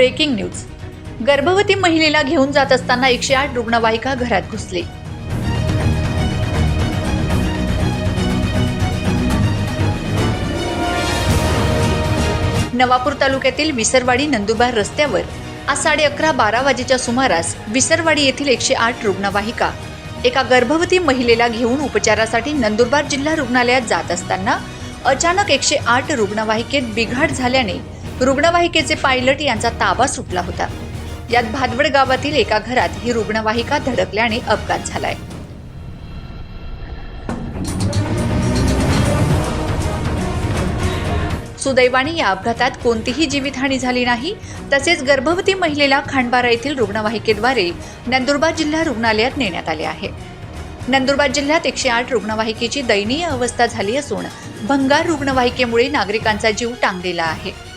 Breaking news. गर्भवती महिलेला घेऊन जात असताना एकशे आठ रुग्णवाहिका घरात घुसली. नवापूर तालुक्यातील विसरवाडी नंदुरबार रस्त्यावर आज साडे अकरा बारा वाजेच्या सुमारास विसरवाडी येथील एकशे आठ रुग्णवाहिका एका गर्भवती महिलेला घेऊन उपचारासाठी नंदुरबार जिल्हा रुग्णालयात जात असताना अचानक एकशे आठ रुग्णवाहिकेत बिघाड झाल्याने रुग्णवाहिकेचे पायलट यांचा ताबा सुटला होता. यात भादवड गावातील एका घरात ही रुग्णवाहिका धडकल्याने अपघात झालाय. सुदैवाने या अपघातात कोणतीही जीवितहानी झाली नाही. तसेच गर्भवती महिलेला खांडबारा येथील रुग्णवाहिकेद्वारे नंदुरबार जिल्हा रुग्णालयात नेण्यात आले आहे. नंदुरबार जिल्ह्यात एकशे आठ रुग्णवाहिकेची दयनीय अवस्था झाली असून भंगार रुग्णवाहिकेमुळे नागरिकांचा जीव टांगलेला आहे.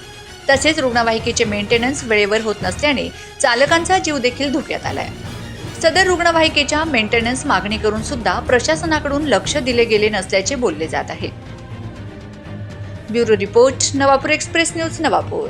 तसेच रुग्णवाहिकेचे मेंटेनन्स वेळेवर होत नसल्याने चालकांचा जीव देखील धोक्यात आलाय. सदर रुग्णवाहिकेच्या मेंटेनन्स मागणी करून सुद्धा प्रशासनाकडून लक्ष दिले गेले नसल्याचे बोलले जात आहे. Bureau report Navapur express news Navapur.